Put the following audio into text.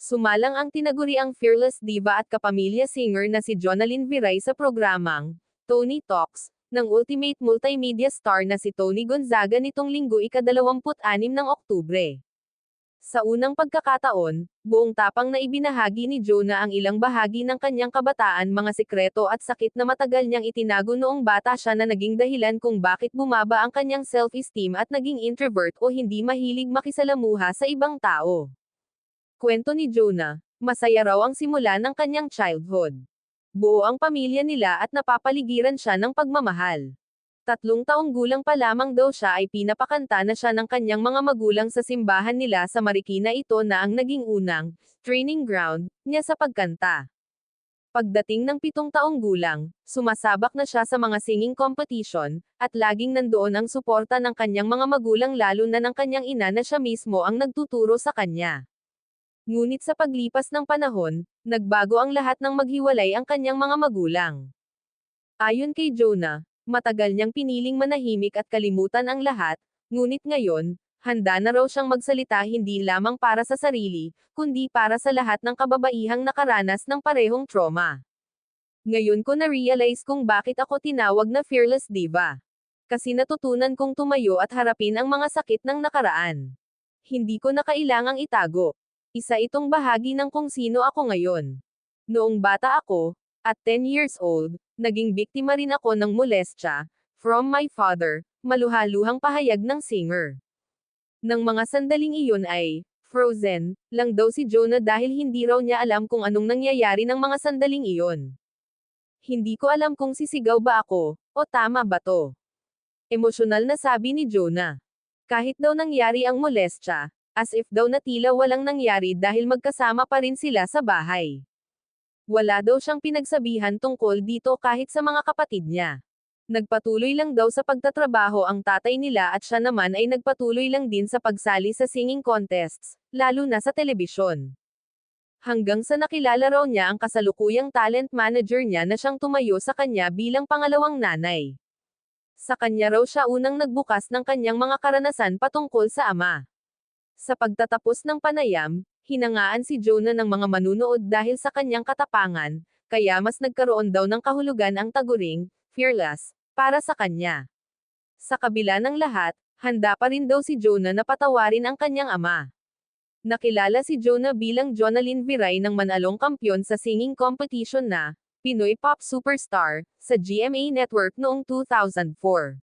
Sumalang ang tinaguriang fearless diva at kapamilya singer na si Jonalyn Viray sa programang Tony Talks ng Ultimate Multimedia Star na si Tony Gonzaga nitong linggo ika-26 ng Oktubre. Sa unang pagkakataon, buong tapang na ibinahagi ni Jonah ang ilang bahagi ng kanyang kabataan mga sikreto at sakit na matagal niyang itinago noong bata siya na naging dahilan kung bakit bumaba ang kanyang self-esteem at naging introvert o hindi mahilig makisalamuha sa ibang tao. Kwento ni Jonah, masaya raw ang simula ng kanyang childhood. Buo ang pamilya nila at napapaligiran siya ng pagmamahal. Tatlong taong gulang pa lamang daw siya ay pinapakanta na siya ng kanyang mga magulang sa simbahan nila sa Marikina ito na ang naging unang training ground niya sa pagkanta. Pagdating ng pitong taong gulang, sumasabak na siya sa mga singing competition, at laging nandoon ang suporta ng kanyang mga magulang lalo na ng kanyang ina na siya mismo ang nagtuturo sa kanya. Ngunit sa paglipas ng panahon, nagbago ang lahat ng maghiwalay ang kanyang mga magulang. Ayon kay Jonah, matagal niyang piniling manahimik at kalimutan ang lahat, ngunit ngayon, handa na raw siyang magsalita hindi lamang para sa sarili, kundi para sa lahat ng kababaihang nakaranas ng parehong trauma. Ngayon ko na-realize kung bakit ako tinawag na fearless diva. Kasi natutunan kong tumayo at harapin ang mga sakit ng nakaraan. Hindi ko na kailangang itago. Isa itong bahagi ng kung sino ako ngayon. Noong bata ako, at 10 years old, naging biktima rin ako ng molestya, from my father, maluhaluhang pahayag ng singer. Nang mga sandaling iyon ay, frozen, lang daw si Jonah dahil hindi raw niya alam kung anong nangyayari ng mga sandaling iyon. Hindi ko alam kung sisigaw ba ako, o tama ba to. Emosyonal na sabi ni Jonah. Kahit daw nangyari ang molestya, as if daw na tila walang nangyari dahil magkasama pa rin sila sa bahay. Wala daw siyang pinagsabihan tungkol dito kahit sa mga kapatid niya. Nagpatuloy lang daw sa pagtatrabaho ang tatay nila at siya naman ay nagpatuloy lang din sa pagsali sa singing contests, lalo na sa telebisyon. Hanggang sa nakilala raw niya ang kasalukuyang talent manager niya na siyang tumayo sa kanya bilang pangalawang nanay. Sa kanya raw siya unang nagbukas ng kanyang mga karanasan patungkol sa ama. Sa pagtatapos ng panayam, hinangaan si Jonah ng mga manunood dahil sa kanyang katapangan, kaya mas nagkaroon daw ng kahulugan ang taguring, fearless, para sa kanya. Sa kabila ng lahat, handa pa rin daw si Jonah na patawarin ang kanyang ama. Nakilala si Jonah bilang Jonalyn Viray ng manalong kampyon sa singing competition na Pinoy Pop Superstar sa GMA Network noong 2004.